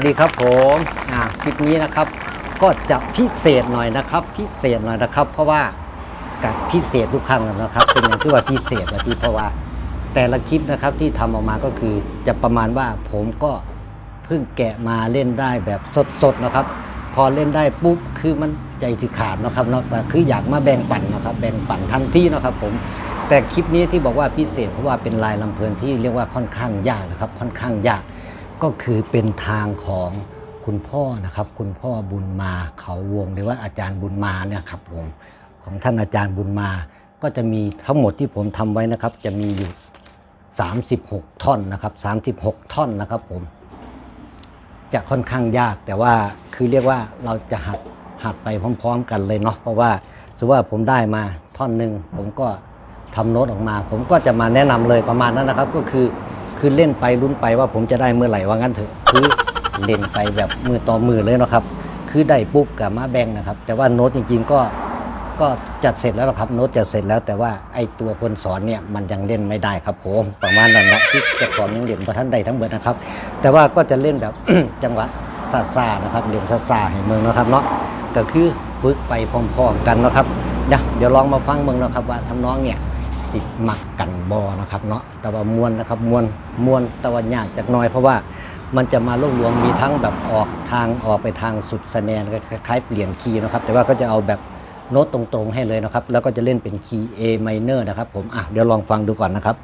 สวัสดีครับผมคลิปนี้นะครับก็จะพิเศษหน่อยนะครับ พิเศษหน่อยนะครับ เพราะว่ากับพิเศษทุกครั้งนะครับ เป็นอย่างที่ว่าพิเศษนะที่เพราะว่า แต่ละคลิปนะครับที่ทำออกมาก็คือจะประมาณว่าผมก็เพิ่งแกะมาเล่นได้แบบสดๆนะครับ พอเล่นได้ปุ๊บคือมันใจสิขาดนะครับเนาะคืออยากมาแบ่งปันนะครับ แบ่งปันทันทีนะครับ ผมแต่คลิปนี้ที่บอกว่าพิเศษเพราะว่าเป็นลายลำเพลินที่เรียกว่าค่อนข้างยากนะครับ ค่อนข้างยาก ก็คือเป็นทางของคุณพ่อนะครับ คุณพ่อบุญมาเขาวงหรือว่าอาจารย์บุญมาเนี่ยครับผมของท่านอาจารย์บุญมา ก็จะมีทั้งหมดที่ผมทำไว้นะครับ จะมีอยู่ 36 ท่อนนะครับ 36 ท่อนนะครับผม จะค่อนข้างยากแต่ว่าคือเรียกว่าเราจะหัดหัดไปพร้อม ๆ กันเลยเนาะเพราะว่าสมมติว่าผมได้มาท่อนหนึ่งผมก็ทำโน้ตออกมา ผมก็จะมาแนะนำเลยประมาณนั้นนะครับ ก็คือ คือเล่นไปลุ้นไปว่าผมจะได้เมื่อไหร่ว่างั้นเถอะคือเล่นไปแบบมือต่อมือเลยนะครับ คือได้ปุ๊บกับมาแบงนะครับ แต่ว่าโน้ตจริง ๆ ก็ก็จัดเสร็จแล้วนะครับโน้ตจัดเสร็จแล้ว แต่ว่าไอตัวคนสอนเนี่ยมันยังเล่นไม่ได้ครับผมประมาณนั้นนะที่จะของยังเล่นประทันใดทั้งหมดนะครับ แต่ว่าก็จะเล่นแบบจังหวะซาซานะครับเล่นซาซาให้เมืองนะครับเนาะก็คือฝึกไปพร้อมๆกันนะครับเดี๋ยวเดี๋ยวลองมาฟังเมืองนะครับว่าทำน้องเนี่ย สิบมักกันบอนะครับเนาะแต่ว่ามวนนะครับมวนมวนแต่ว่ายากจากน้อยเพราะว่ามันจะมารวบรวมมีทั้งแบบออกทางออกไปทางสุดสแนนคล้ายๆเปลี่ยนคีย์นะครับ แต่ว่าก็จะเอาแบบโน้ตตรงๆให้เลยนะครับ แล้วก็จะเล่นเป็นคีย์ A minor นะครับผมอะเดี๋ยวลองฟังดูก่อนนะครับ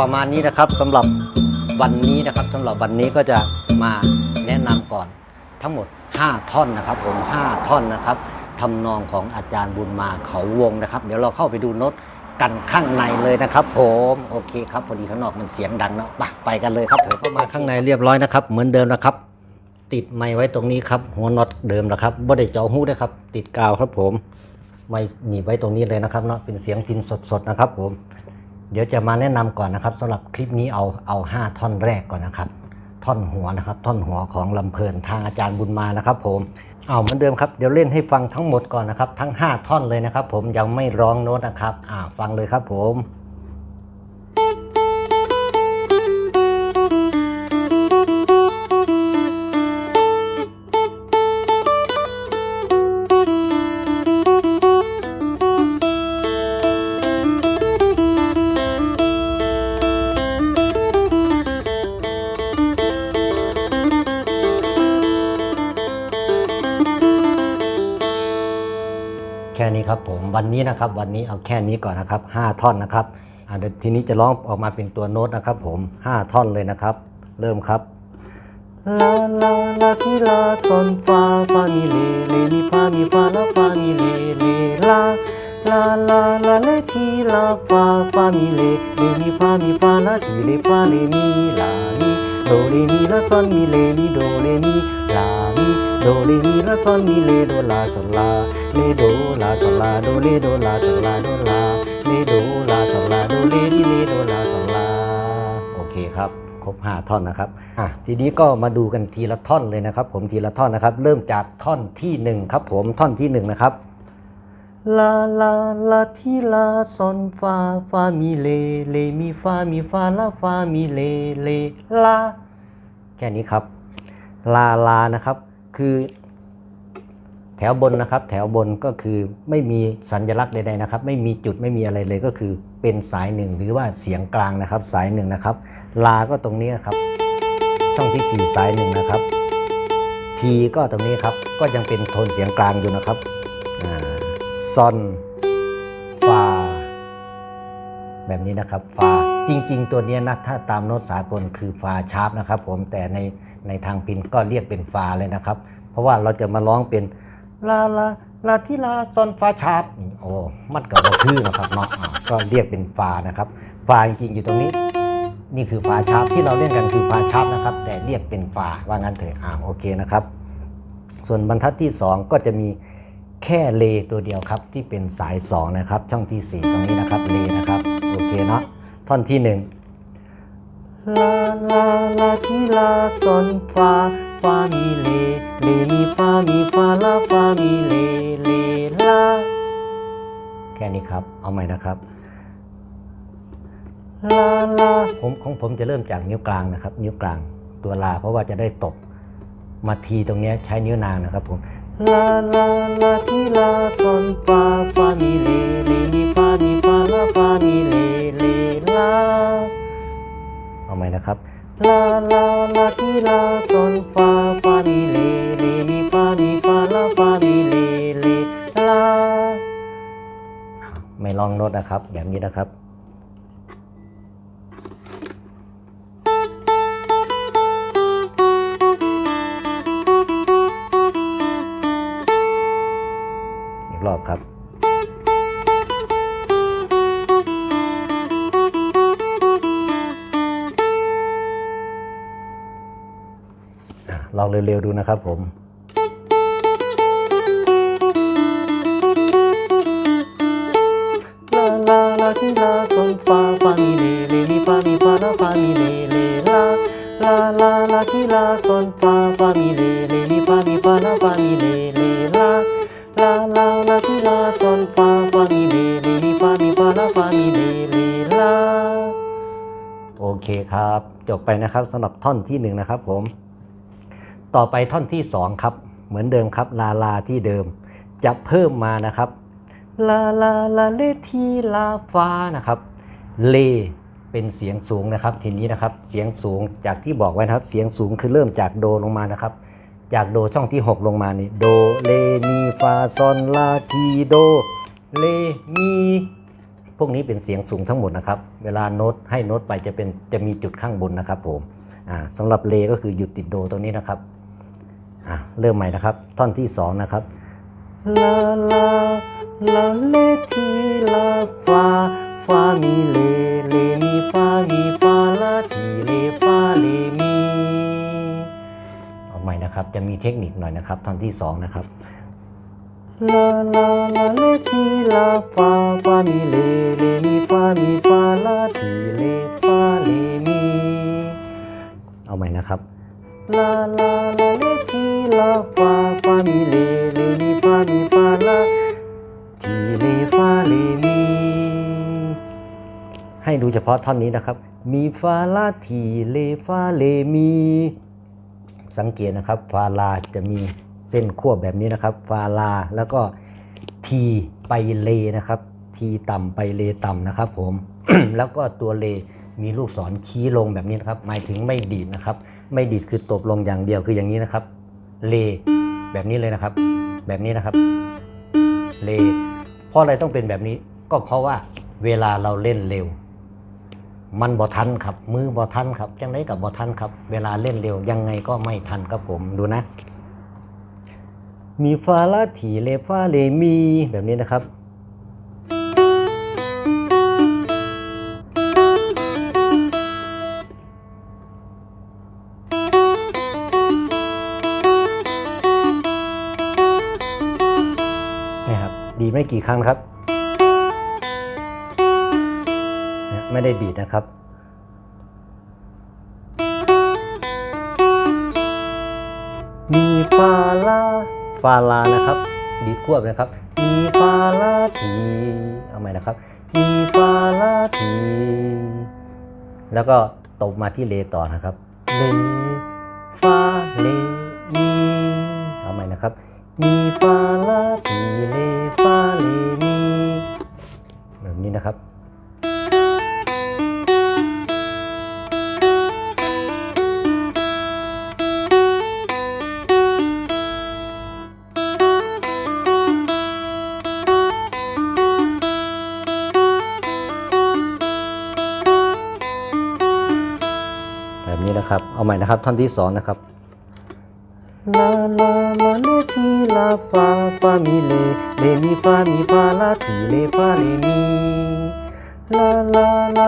ประมาณนี้นะครับสำหรับวันนี้นะครับสำหรับวันนี้ก็จะมาแนะนำก่อนทั้งหมด 5 ท่อนนะครับผม5ท่อนนะครับทำนองของอาจารย์บุญมาเขาวงนะครับ เดี๋ยวเราเข้าไปดูโน้ตกันข้างในเลยนะครับ ผมโอเคครับพอดีข้างนอกมันเสียงดังเนาะไปไปกันเลยครับผมเข้ามาข้างในเรียบร้อยนะครับ เหมือนเดิมนะครับ ติดไม้ไว้ตรงนี้ครับ หัวน็อตเดิมนะครับบ่ได้เจาะหู้ด้วยครับ ติดกาวครับผมไว้หนีบไว้ตรงนี้เลยนะครับเนาะเป็นเสียงพินสดๆนะครับผม เดี๋ยวจะมาแนะนำก่อนนะครับสำหรับคลิปนี้เอาเอา 5 ท่อนแรกก่อนนะครับ ท่อนหัวนะครับ ท่อนหัวของลำเพลินทางอาจารย์บุญมานะครับ ผมเอาเหมือนเดิมครับเดี๋ยวเล่นให้ฟังทั้งหมดก่อนนะครับ ทั้ง 5 ท่อนเลยนะครับ ผมยังไม่ร้องโน้ตนะครับอ่าฟังเลยครับผม ครับผมวันนี้นะครับวันนี้เอาแค่นี้ก่อนนะครับ5ท่อนนะครับเดี๋ยวทีนี้จะร้องออกมาเป็นตัวโน้ตนะครับ ผม 5 ท่อนเลยนะครับ เริ่มครับลาลาลาทีลาซอนฟาฟามิเลเลมีฟามีฟาลาฟามิเลเลลาลาลาลาเลทีลาฟาฟามิเลเลมีฟามีฟาลาทีเลฟาเลมีลามีโดเรมีลาซอนมีเลมีโดเรมีลา โดเรมีลาซอนมีเลโดลาซอนลาเลโดลาซอนลาโดเลโดลาซอนลาโดลาเลโดลาซอนลาโดเลมีเลโดลาซอนลาโอเคครับครบ5ท่อนนะครับอะทีนี้ก็มาดูกันทีละท่อนเลยนะครับ ผมทีละท่อนนะครับ เริ่มจากท่อนที่1ครับ ผมท่อนที่1นะครับลาลาลาทีลาซอนฟาฟามีเลเลมีฟามีฟาลาฟามีเลเลลาแค่นี้ครับ ลาลานะครับ คือแถวบนนะครับ แถวบนก็คือไม่มีสัญลักษณ์ใดๆนะครับ ไม่มีจุดไม่มีอะไรเลยก็คือเป็นสายหนึ่งหรือว่าเสียงกลางนะครับ สายหนึ่งนะครับ ลาก็ตรงนี้ครับ ช่องที่สี่สายหนึ่งนะครับทีก็ตรงนี้ครับก็ยังเป็นโทนเสียงกลางอยู่นะครับซอนฟาแบบนี้นะครับฟาจริง ๆ ตัวนี้นะถ้าตามโน้ตสากลคือฟาชาร์ปนะครับ ผมแต่ใน ในทางพินก็เรียกเป็นฟาเลยนะครับ เพราะว่าเราจะมาร้องเป็นลาลาลาที่ลาซอนฟาชาร์โอ้มันกับเราคือนะครับเนาะก็เรียกเป็นฟานะครับ ฟาจริงๆอยู่ตรงนี้ นี่คือฟาชาร์ที่เราเล่นกันคือฟาชาร์นะครับ แต่เรียกเป็นฟาว่างั้นเถอะอ่าโอเคนะครับ ส่วนบรรทัดที่ 2 ก็จะมีแค่เลตัวเดียวครับที่เป็นสาย 2 นะครับ ช่องที่ 4 ตรงนี้นะครับเลนะครับ โอเคเนาะท่อนที่ 1 ลาลาลาที่ลาซอนฟาฟามีเลเลมีฟามีฟาลาฟามีเลเลลาแค่นี้ครับ เอาใหม่นะครับลาลาผมของผมจะเริ่มจากนิ้วกลางนะครับ นิ้วกลางตัวลาเพราะว่าจะได้ตบมาทีตรงเนี้ยใช้นิ้วนางนะครับผมลาลาลาที่ลาซอนฟาฟามีเลเลมีฟามีฟาลาฟามีเลเลลาเอา ใหม่นะครับลาลาลาที่ลาซอนฟาฟามีเลเลมีฟามีฟาลาฟามีเลเลลาไม่ลองโน้ตนะครับ แบบนี้นะครับ เร็วๆดูนะครับผม ลาลาลาที่ลาซอนฟาฟามีเลเลมีฟามีฟาลาฟามีเลเลลาลาลาลาที่ลาซอนฟาฟามีเลเลมีฟามีฟาลาฟามีเลเลลาลาลาลาที่ลาซอนฟาฟามีเลเลมีฟามีฟาลาฟามีเลเลลาโอเคครับ จบไปนะครับสำหรับท่อนที่หนึ่งนะครับผม ต่อไปท่อนที่สองครับ เหมือนเดิมครับ ลาลาที่เดิม จะเพิ่มมานะครับ ลาลาลาเลทีลาฟ้านะครับ เลเป็นเสียงสูงนะครับ ทีนี้นะครับ เสียงสูงจากที่บอกไว้นะครับ เสียงสูงคือเริ่มจากโดลงมานะครับ จากโดช่องที่ 6 ลงมานี่ โด เลมีฟาซอนลาทีโด เลมีพวกนี้เป็นเสียงสูงทั้งหมดนะครับ เวลาโน้ตให้โน้ตไปจะเป็นจะมีจุดข้างบนนะครับผมสำหรับเลก็คือหยุดติดโดตรงนี้นะครับ อ่าเริ่มใหม่นะครับ ท่อนที่สองนะครับลาลาลาเลทีลาฟาฟามีเลเลมีฟามีฟาลาทีเลฟาเลมีเอาใหม่นะครับจะมีเทคนิคหน่อยนะครับ ท่อนที่สองนะครับลาลาลาเลทีลาฟาฟามีเลเลมีฟามีฟาลาทีเลฟาเลมี เอาใหม่นะครับลาลาลาเล ลาฟาฟามีเลเลมีฟามีฟาลาทีเลฟาเลมีให้ดูเฉพาะท่อนนี้นะครับ มีฟาลาทีเลฟาเลมี สังเกตนะครับ ฟาลาจะมีเส้นควบแบบนี้นะครับ ฟาลาแล้วก็ทีไปเลนะครับ ทีต่ำไปเลต่ำนะครับผม แล้วก็ตัวเลมีลูกศรชี้ลงแบบนี้นะครับ หมายถึงไม่ดีดนะครับ ไม่ดีดคือตบลงอย่างเดียวคืออย่างนี้นะครับ เลแบบนี้เลยนะครับ แบบนี้นะครับ เลเพราะอะไรต้องเป็นแบบนี้ ก็เพราะว่าเวลาเราเล่นเร็ว มันบ่ทันครับ มือบ่ทันครับจังไดกับบ่ทันครับ เวลาเล่นเร็วยังไงก็ไม่ทันครับผมดูนะ มีฟาลาถีเลฟาเลมีแบบนี้นะครับ กี่ครั้งครับ ไม่ได้ดีดนะครับ มีฟาลาฟาลานะครับ ดีดควบนะครับ มีฟาลาทีเอาใหม่นะครับ มีฟาลาทีแล้วก็ตบมาที่เลต่อนะครับ เลฟาเลมีเอาใหม่นะครับ มีฟาลาทีเลฟา เลมีแบบนี้นะครับ แบบนี้นะครับ เอาใหม่นะครับท่อนที่สองนะครับ ลาลาลาเลทีลาฟาฟามีเลเลมีฟามีฟาลาทีเลฟาเลมีลาลาลา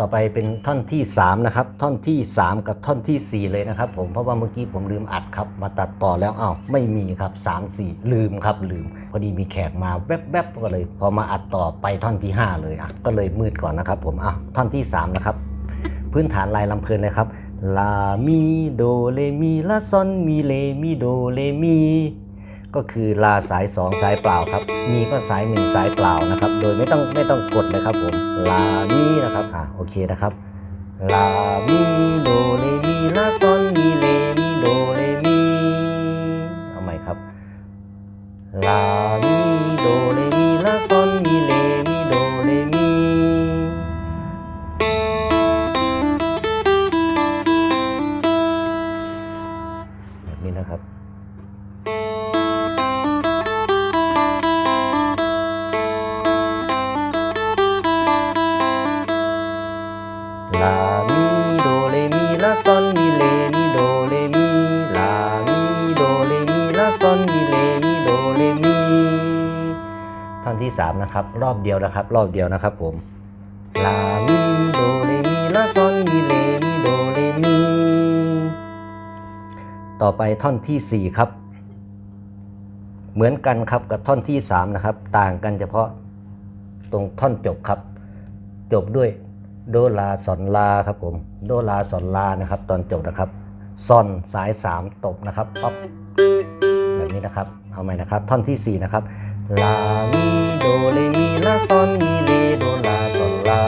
ต่อไปเป็นท่อนที่ 3 นะครับ ท่อนที่ 3 กับท่อนทีสี่ 4 เลยนะครับ ผมเพราะว่าเมื่อกี้ผมลืมอัดครับ มาตัดต่อแล้วอ้าวไม่มีครับ 3 4 ลืมครับลืม พอดีมีแขกมาแวบๆก็เลย พอมาอัดต่อไปท่อนที่ 5 เลยอะก็เลยมืดก่อนนะครับ ผมอะท่อนที่ 3 นะครับ พื้นฐานลายลำเพลินเลยครับลามีโดเลมีลาซอนมีเลมีโดเลมี ก็คือลาสาย 2 สายเปล่าครับ มีก็สาย 1 สายเปล่านะครับ โดยไม่ต้องไม่ต้องกดเลยครับผม ลามีนะครับ อ่าโอเคนะครับ ลามีโดเลมีลาซอน นะครับ รอบเดียวนะครับ รอบเดียวนะครับผมลามีโดเลมีลาซอนมีเลมีโดเลมีต่อไปท่อนทีสี่ 4 ครับ เหมือนกันครับกับท่อนที่ 3 นะครับ ต่างกันเฉพาะตรงท่อนจบครับ จบด้วยโดลาสอนลาครับผมโดลาสอนลานะครับ ตอนจบนะครับซอนสาย 3 ตบนะครับป๊อปแบบนี้นะครับ เอาใหม่นะครับ ท่อนทีสี่4 นะครับลามี ดเลมีลาซอนมีเลโดลาซอนลา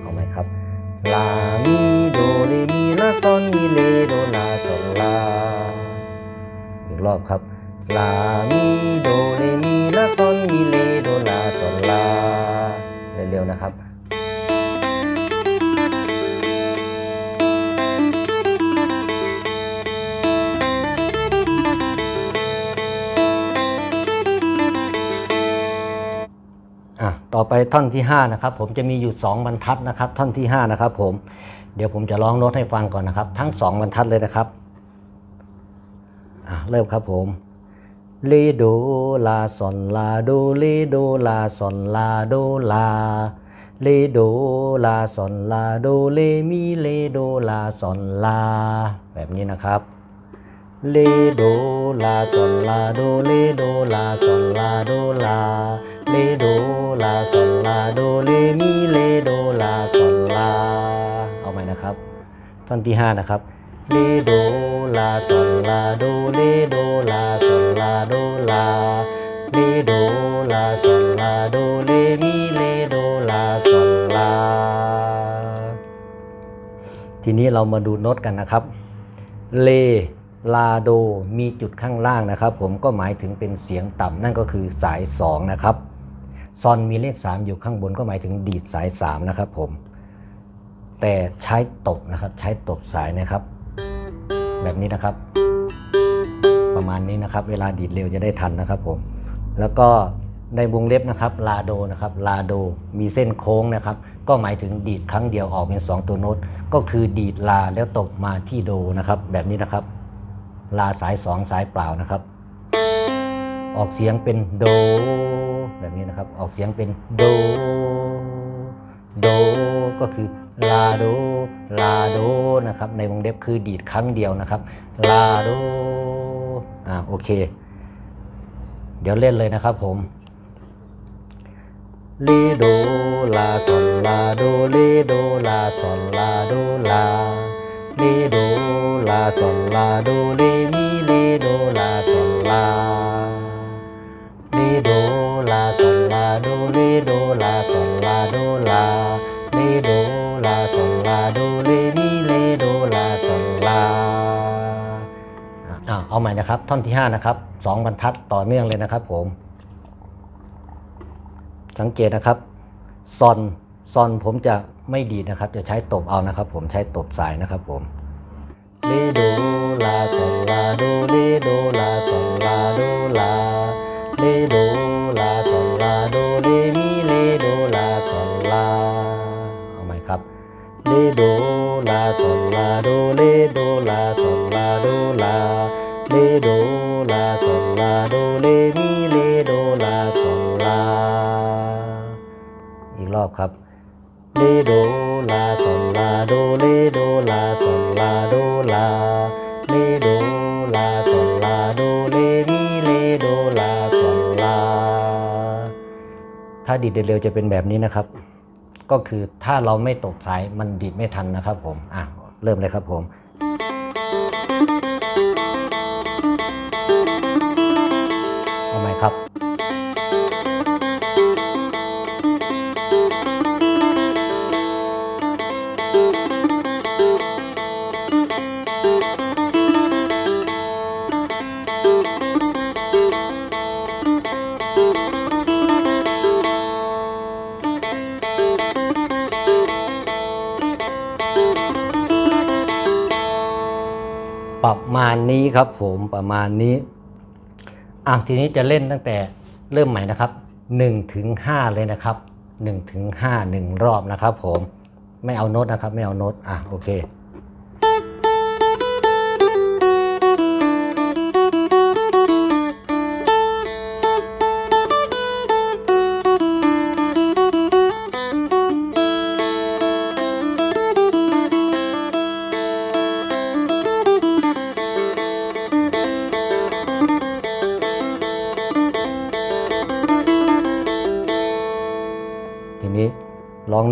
เอาไหมครับลามีโดเลมีลาซอนมีเลโดลาซอนลาอีกรอบครับลามีโดเล ต่อไปท่อนที่5นะครับผมจะมีอยู่ 2 บรรทัดนะครับ ท่อนที่5นะครับผมเดี๋ยวผมจะร้องโน้ตให้ฟังก่อนนะครับ ทั้ง 2 บรรทัดเลยนะครับเริ่มครับผมเลโดลาซอนลาโดเลโดลาซอนลาโดลาเลโดลาซอนลาโดเลมีเลโดลาซอนลา แบบนี้นะครับเลโดลาซอนลาโดเลโดลาซอนลาโดลา เลโดลาซอนลาโดเลมีเลโดลาซอนลาเอาใหม่นะครับท่อนที่5นะครับเลโดลาซอนลาโดเลโดลาซอนลาโดลาเลโดลาซอนลาโดเลมีเลโดลาซอนลาทีนี้เรามาดูโน้ตกันนะครับเลลาโดมีจุดข้างล่างนะครับ ผมก็หมายถึงเป็นเสียงต่ำนั่นก็คือสาย 2 นะครับ ซอนมีเลข 3 อยู่ข้างบนก็หมายถึงดีดสาย 3 นะครับผม แต่ใช้ตบนะครับ ใช้ตบสายนะครับ แบบนี้นะครับ ประมาณนี้นะครับ เวลาดีดเร็วจะได้ทันนะครับผม แล้วก็ในวงเล็บนะครับลาโดนะครับลาโดมีเส้นโค้งนะครับ ก็หมายถึงดีดครั้งเดียวออกเป็น 2 ตัวโน้ต ก็คือดีดลาแล้วตบมาที่โดนะครับ แบบนี้นะครับ ลาสาย 2 สายเปล่านะครับ ออกเสียงเป็นโด แบบนี้นะครับ ออกเสียงเป็นโด โด ก็คือลาโด ลาโดนะครับ ในวงเล็บคือดีดครั้งเดียวนะครับ ลาโด อ่าโอเค เดี๋ยวเล่นเลยนะครับผมเลโดลาซอนลาโดเลโดลาซอนลาโดลาเลโดลาซอนลาโดเลมีเลโดลาซอนลาเลโด โดเลโดลาซอนลาโดลาเลโดลาซอนลาโดเลมีเลโดลาซอนลาอ่าเอาใหม่นะครับ ท่อนที่ 5 นะครับสองบรรทัดต่อเนื่องเลยนะครับผม สังเกตนะครับซอนซอนผมจะไม่ดีนะครับ จะใช้ตบเอานะครับ ผมใช้ตบสายนะครับผมเลโด ดีดเร็วจะเป็นแบบนี้นะครับ ก็คือถ้าเราไม่ตกสายมันดีดไม่ทันนะครับผมอะเริ่มเลยครับผมเอาไหมครับ มาณนี้ครับผมประมาณนี้อะทีนี้จะเล่นตั้งแต่เริ่มใหม่นะครับ1ถึง5เลยนะครับ1ถึง5 1รอบนะครับผมไม่เอาโน้ตนะครับ ไม่เอาโน้ตอะโอเค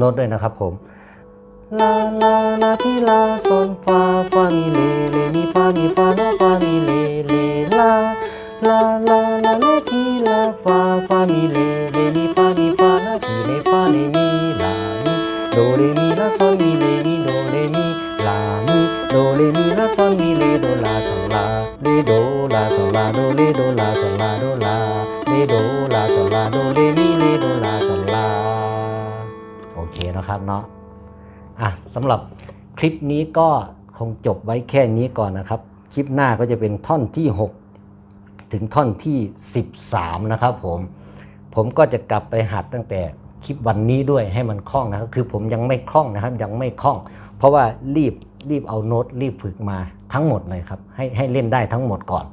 น้ตด้วยนะครับผมลาลาลาที่ลาโซนฟาฟามีเลเลมีฟามีฟาลาฟามีเลเลลาลาลาลาเลที่ลาฟาฟามีเลเลมีฟามีฟาลาทีเลฟาเลมีลามีโดเรมีลาโซนมีเลมีโดเรมีลามีโดเรมีลาโซนมีเลโดลาโซนลาเลโดลาโซนลาโดเลโดลาโซนลาโดลาเลโดลาโซนลาโดเลมีเลโดลา นะครับเนาะอะสำหรับคลิปนี้ก็คงจบไว้แค่นี้ก่อนนะครับ คลิปหน้าก็จะเป็นท่อนที่ 6 ถึงท่อนที่ 13 นะครับผม ผมก็จะกลับไปหัดตั้งแต่คลิปวันนี้ด้วยให้มันคล่องนะครับ คือผมยังไม่คล่องนะครับยังไม่คล่อง เพราะว่ารีบรีบเอาโน้ตรีบฝึกมาทั้งหมดเลยครับ ให้ให้เล่นได้ทั้งหมดก่อน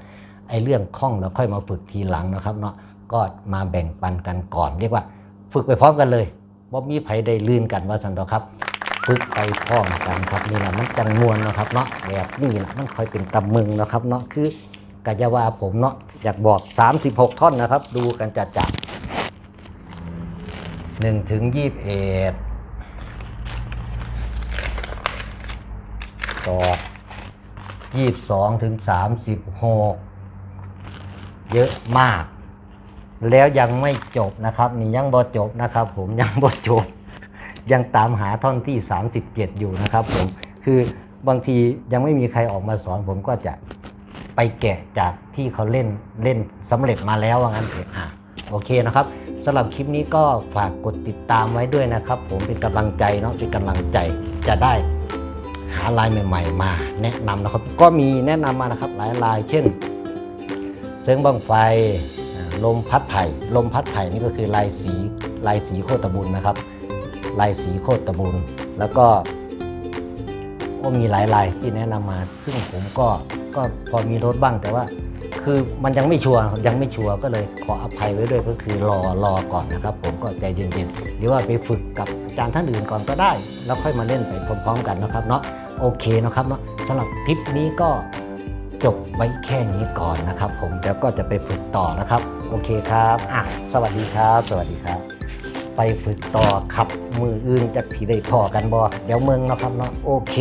ไอ้เรื่องคล่องเราค่อยมาฝึกทีหลังนะครับเนาะก็มาแบ่งปันกันก่อนเรียกว่า ฝึกไปพร้อมกันเลย ว่มีไผได้ลื่นกันว่าสันต่อครับฝึกไปพร้อมกันครับนี่แหละมันจังมวนนะครับเนาะแบบนี้นะมันค่อยเป็นตำมึงนะครับเนาะคือกะจะว่าผมเนาะอยากบอก 36 ท่อนนะครับ ดูกันจัดจัดหนึ่งถึงยี่สิบเอ็ดต่อยี่สิบสองถึงสามสิบหกเยอะมาก แล้วยังไม่จบนะครับ นี่ยังบ่จบนะครับ ผมยังบ่จบ ยังตามหาท่อนที่ 37 อยู่นะครับ ผมคือบางทียังไม่มีใครออกมาสอน ผมก็จะไปแกะจากที่เขาเล่นเล่นสำเร็จมาแล้วว่างั้นเถอะอะโอเคนะครับสำหรับคลิปนี้ก็ฝากกดติดตามไว้ด้วยนะครับ ผมเป็นกำลังใจเนาะเป็นกำลังใจจะได้หาลายใหม่ ๆ มา แนะนำนะครับ ก็มีแนะนำมานะครับหลายลายเช่น เสียงบังไฟ ลมพัดไผ่ลมพัดไผ่นี่ก็คือลายสีลายสีโคตรบุญนะครับ ลายสีโคตรบุญ แล้วก็ก็มีหลายลายที่แนะนำมา ซึ่งผมก็ก็พอมีรถบ้างแต่ว่า คือมันยังไม่ชัวร์ยังไม่ชัวร์ก็เลยขออภัยไว้ด้วยก็คือรอรอก่อนนะครับ ผมก็ใจเย็นๆหรือว่าไปฝึกกับอาจารย์ท่านอื่นก่อนก็ได้ แล้วค่อยมาเล่นไปพร้อมๆกันนะครับเนาะโอเคนะครับเนาะสำหรับคลิปนี้ก็ จบไว้แค่นี้ก่อนนะครับ ผมแล้วก็จะไปฝึกต่อนะครับ โอเคครับอะสวัสดีครับ สวัสดีครับ ไปฝึกต่อขับมืออื่นจากที่ได้พอกันบอเดี๋ยวเมืองนะครับเนาะโอเค